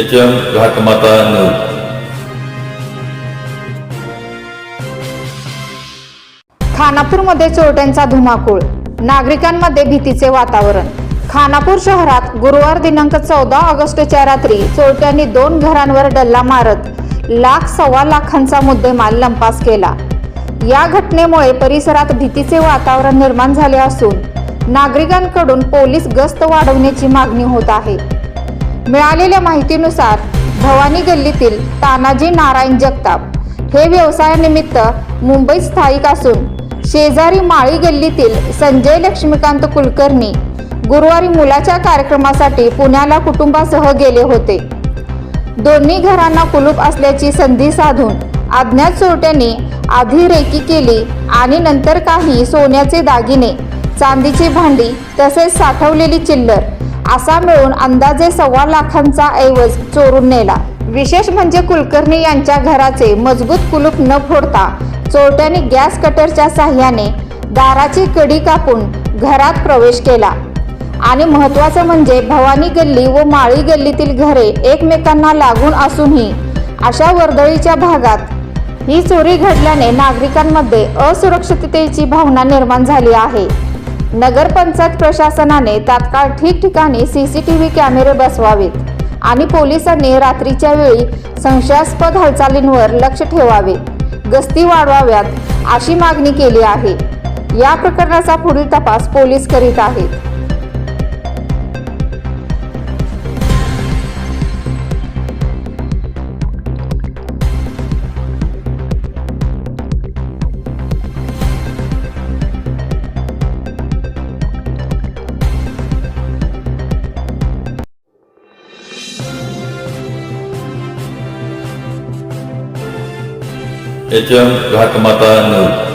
H M Ghatmata news खानापूरमध्ये चोरट्यांचा धुमाकूळ नागरिकांमध्ये भीतीचे वातावरण. खानापूर शहरात गुरुवार दिनांक चौदा ऑगस्टच्या रात्री चोरट्यांनी दोन घरांवर डल्ला मारत लाख सव्वा लाखांचा मुद्देमाल लंपास केला. या घटनेमुळे परिसरात भीतीचे वातावरण निर्माण झाले असून नागरिकांकडून पोलीस गस्त वाढवण्याची मागणी होत आहे. मिळालेल्या माहितीनुसार भवानी गल्लीतील तानाजी नारायण जगताप हे व्यवसायानिमित्त मुंबईत स्थायिक असून शेजारी माळी गल्लीतील संजय लक्ष्मीकांत कुलकर्णी गुरुवारी मुलाच्या कार्यक्रमासाठी पुण्याला कुटुंबासह गेले होते. दोन्ही घरांना कुलूप असल्याची संधी साधून अज्ञात चोरट्यांनी आधी रेकी केली आणि नंतर काही सोन्याचे दागिने चांदीची भांडी तसेच साठवलेली चिल्लर असा मिळून अंदाजे सव्वा लाखांचा ऐवज चोरून नेला. विशेष म्हणजे कुलकर्णी यांच्या घराचे मजबूत कुलूप न फोडता चोरट्यांनी गॅस कटरच्या साह्याने दाराची कडी कापून घरात प्रवेश केला. आणि महत्त्वाचं म्हणजे भवानी गल्ली व माळी गल्लीतील घरे एकमेकांना लागून असूनही अशा वर्दळीच्या भागात ही चोरी घडल्याने नागरिकांमध्ये असुरक्षिततेची भावना निर्माण झाली आहे. नगरपंचायत प्रशासनाने तात्काळ ठिकठिकाणी सीसीटीव्ही कॅमेरे बसवावेत आणि पोलिसांनी रात्रीच्या वेळी संशयास्पद हालचालींवर लक्ष ठेवावे गस्ती वाढवाव्यात अशी मागणी केली आहे. या प्रकरणाचा पुढील तपास पोलीस करीत आहेत. H M Ghatmata news